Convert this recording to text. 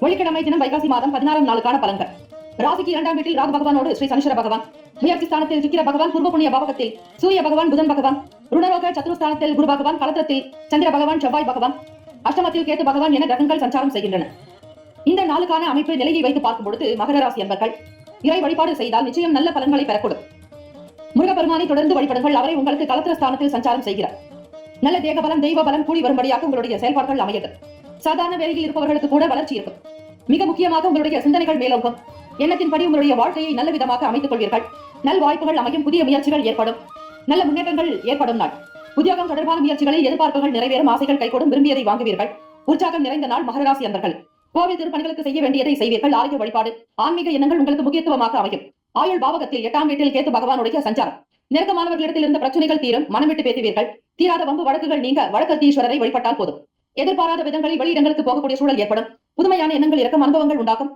வெள்ளிக்கிழமை தினம் வைகாசி மாதம் பதினாறாம் நாளுக்கான பலன்கள். ராசிக்கு இரண்டாம் வீட்டில் ராகு பகவானோடு ஸ்ரீ சனீஸ்வர பகவான். முயற்சி ஸ்தானத்தில் சுக்கிர பகவான் பூர்வ புண்ணிய பாவகத்தில் சூரிய பகவான் புதன் பகவான் ருணரோக சத்துருஸ்தானத்தில் குரு பகவான் கலத்திரத்தில் சந்திர பகவான் செவ்வாய் பகவான் அஷ்டமத்தில் கேத்து பகவான் என கிரகங்கள் சஞ்சாரம் செய்கின்றன. இந்த நாளுக்கான அமைப்பு நிலையை வைத்து பார்க்கும் பொழுது மகர ராசி அன்பர்கள் இறை வழிபாடு செய்தால் நிச்சயம் நல்ல பலன்களை பெறக்கூடும். முருகப்பெருமானை தொடர்ந்து வழிபடுங்கள் அவரை உங்களுக்கு கலத்திர ஸ்தானத்தில் சஞ்சாரம் செய்கிறார். நல்ல தேக பலம் தெய்வ பலம் கூடி வரும்படியாக உங்களுடைய செயல்பாடுகள் அமையது சாதாரண வேலையில் இருப்பவர்களுக்கு கூட வளர்ச்சி இருக்கும் மிக முக்கியமாக உங்களுடைய சிந்தனைகள் மேலோங்கும். எண்ணத்தின்படி உங்களுடைய வாழ்க்கையை நல்ல விதமாக அமைத்துக் கொள்வீர்கள். நல் வாய்ப்புகள் அமையும் புதிய முயற்சிகள் ஏற்படும். நல்ல முன்னேற்றங்கள் ஏற்படும் நாள். உத்தியோகம் தொடர்பான முயற்சிகளில் எதிர்பார்ப்புகள் நிறைவேறும் ஆசைகள் கைகூடும் விரும்பியதை வாங்குவீர்கள். உற்சாகம் நிறைந்த நாள் மகராசி அன்பர்கள். கோவில் திருப்பணிகளுக்கு செய்ய வேண்டியதை செய்வீர்கள். ஆரோக்கிய வழிபாடு ஆன்மீக எண்ணங்கள் உங்களுக்கு முக்கியத்துவமாக அமையும். ஆயுள் பாவகத்தில் எட்டாம் வீட்டில் கேத்து பகவானுடைய சஞ்சாரம். நெருக்கமானவர்களிடத்தில் இருந்த பிரச்சனைகள் தீரும். மனம் விட்டு பேசுவீர்கள். தீராத வம்பு வழக்குகள் நீங்க வழக்கத்தீஸ்வரரை வழிபட்டால் போதும். எதிர்பாராத விதங்களில் வெளியிடங்களுக்கு போகக்கூடிய சூழல் ஏற்படும். புதுமையான எண்ணங்கள் இறக்கும் அனுபவங்கள் உண்டாகும்.